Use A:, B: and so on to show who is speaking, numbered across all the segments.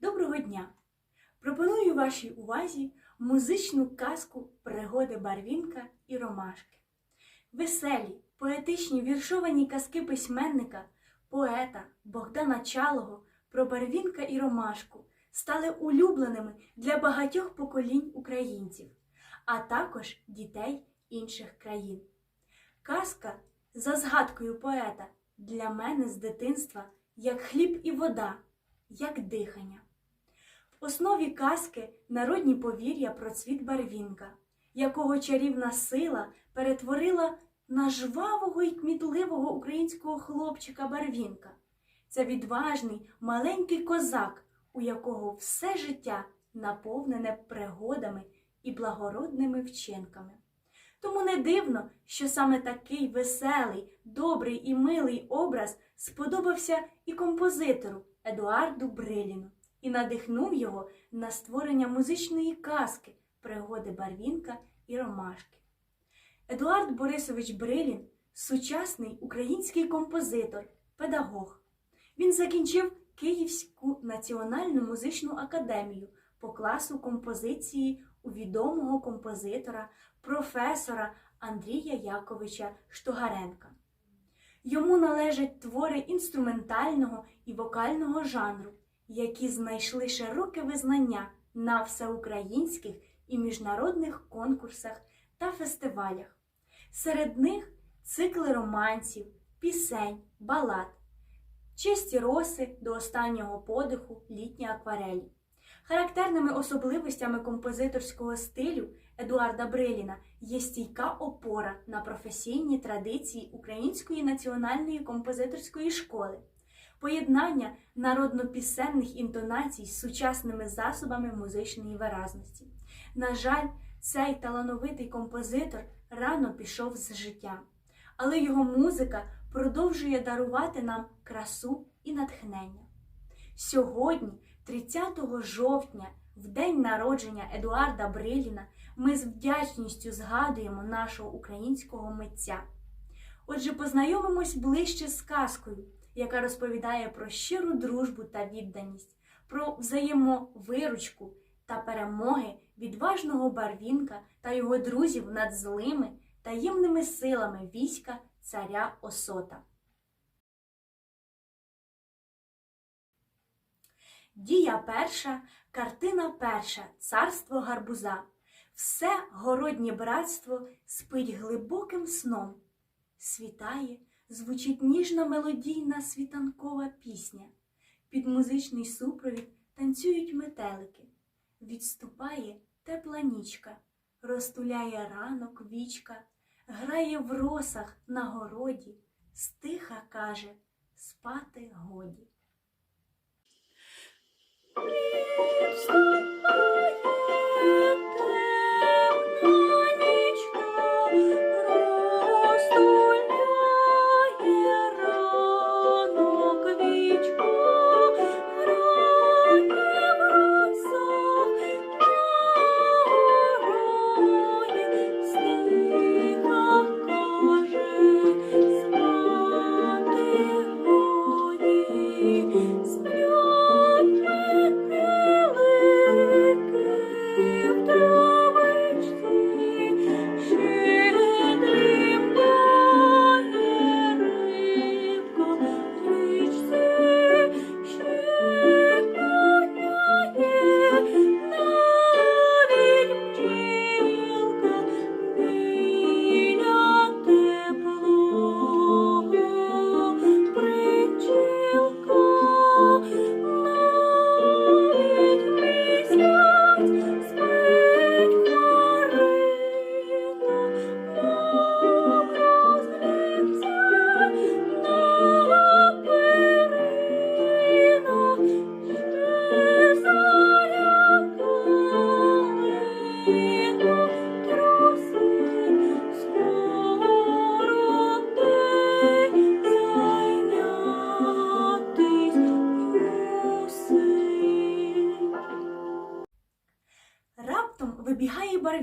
A: Доброго дня! Пропоную вашій увазі музичну казку Пригоди Барвінка і Ромашки. Веселі, поетичні віршовані казки письменника, поета Богдана Чалого про Барвінка і Ромашку стали улюбленими для багатьох поколінь українців, а також дітей інших країн. Казка, за згадкою поета, для мене з дитинства як хліб і вода, як дихання. Основі казки народні повір'я про цвіт барвінка, якого чарівна сила перетворила на жвавого і кмітливого українського хлопчика барвінка. Це відважний маленький козак, у якого все життя наповнене пригодами і благородними вчинками. Тому не дивно, що саме такий веселий, добрий і милий образ сподобався і композитору Едуарду Бриліну і надихнув його на створення музичної казки Пригоди Барвінка і Ромашки. Едуард Борисович Брилін сучасний український композитор, педагог. Він закінчив Київську національну музичну академію по класу композиції у відомого композитора, професора Андрія Яковича Штогаренка. Йому належать твори інструментального і вокального жанру, які знайшли широке визнання на всеукраїнських і міжнародних конкурсах та фестивалях. Серед них цикли романсів, пісень, балад, чисті роси до останнього подиху літні акварелі. Характерними особливостями композиторського стилю Едуарда Бриліна є стійка опора на професійні традиції Української національної композиторської школи, поєднання народнопісенних інтонацій з сучасними засобами музичної виразності. На жаль, цей талановитий композитор рано пішов з життя, але його музика продовжує дарувати нам красу і натхнення. Сьогодні, 30 жовтня, в день народження Едуарда Бриліна, ми з вдячністю згадуємо нашого українського митця. Отже, познайомимось ближче з казкою, яка розповідає про щиру дружбу та відданість, про взаємовиручку та перемоги відважного Барвінка та його друзів над злими таємними силами війська царя Осота. Дія перша, картина перша, царство гарбуза. Все городнє братство спить глибоким сном. Світає, звучить ніжна мелодійна світанкова пісня. Під музичний супровід танцюють метелики. Відступає тепла нічка, розтуляє ранок вічка, грає в росах на городі, стиха каже спати годі. Сплять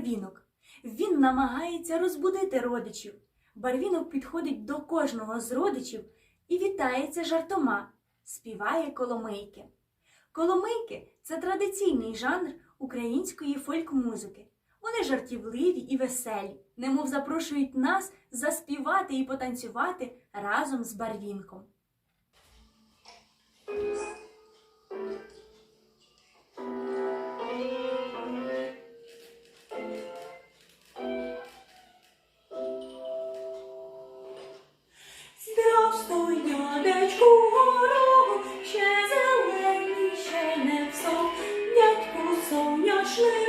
A: барвінок. Він намагається розбудити родичів. Барвінок підходить до кожного з родичів і вітається жартома, співає коломийки. Коломийки це традиційний жанр української фольк-музики. Вони жартівливі і веселі, немов запрошують нас заспівати і потанцювати разом з барвінком. Ashley!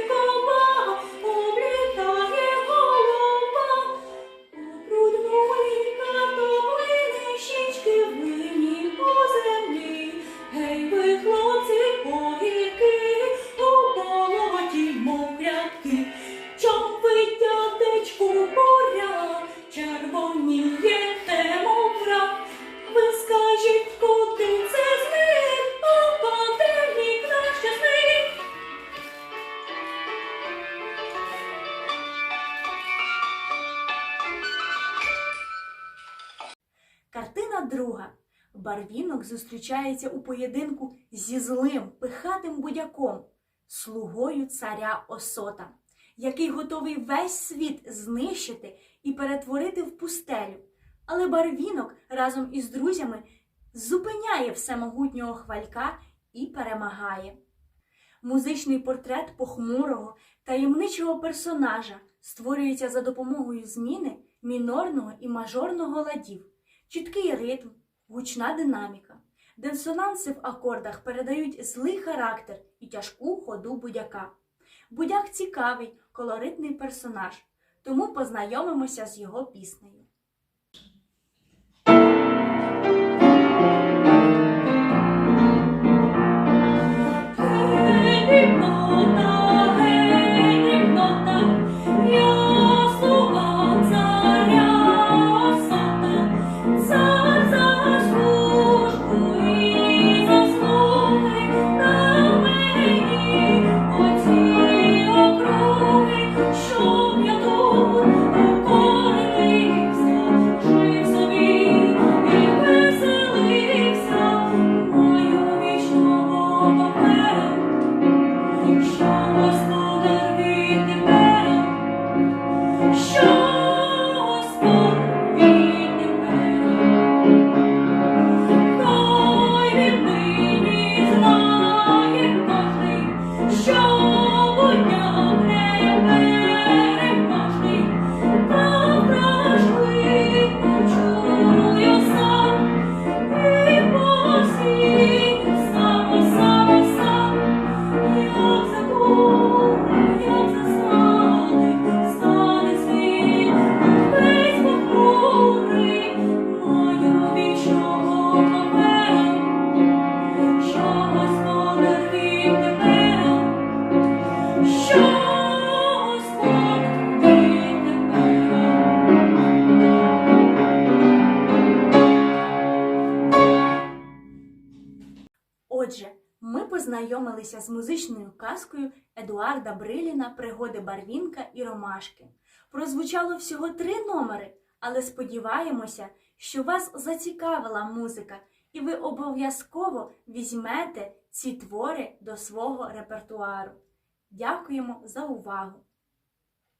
A: Друга. Барвінок зустрічається у поєдинку зі злим, пихатим будяком, слугою царя Осота, який готовий весь світ знищити і перетворити в пустелю. Але барвінок разом із друзями зупиняє всемогутнього хвалька і перемагає. Музичний портрет похмурого, таємничого персонажа створюється за допомогою зміни мінорного і мажорного ладів, чіткий ритм, гучна динаміка. Дисонанси в акордах передають злий характер і тяжку ходу будяка. Будяк цікавий, колоритний персонаж, тому познайомимося з його піснею. Отже, ми познайомилися з музичною казкою Едуарда Бриліна Пригоди Барвінка і Ромашки. Прозвучало всього три номери, але сподіваємося, що вас зацікавила музика, і ви обов'язково візьмете ці твори до свого репертуару. Дякуємо за увагу!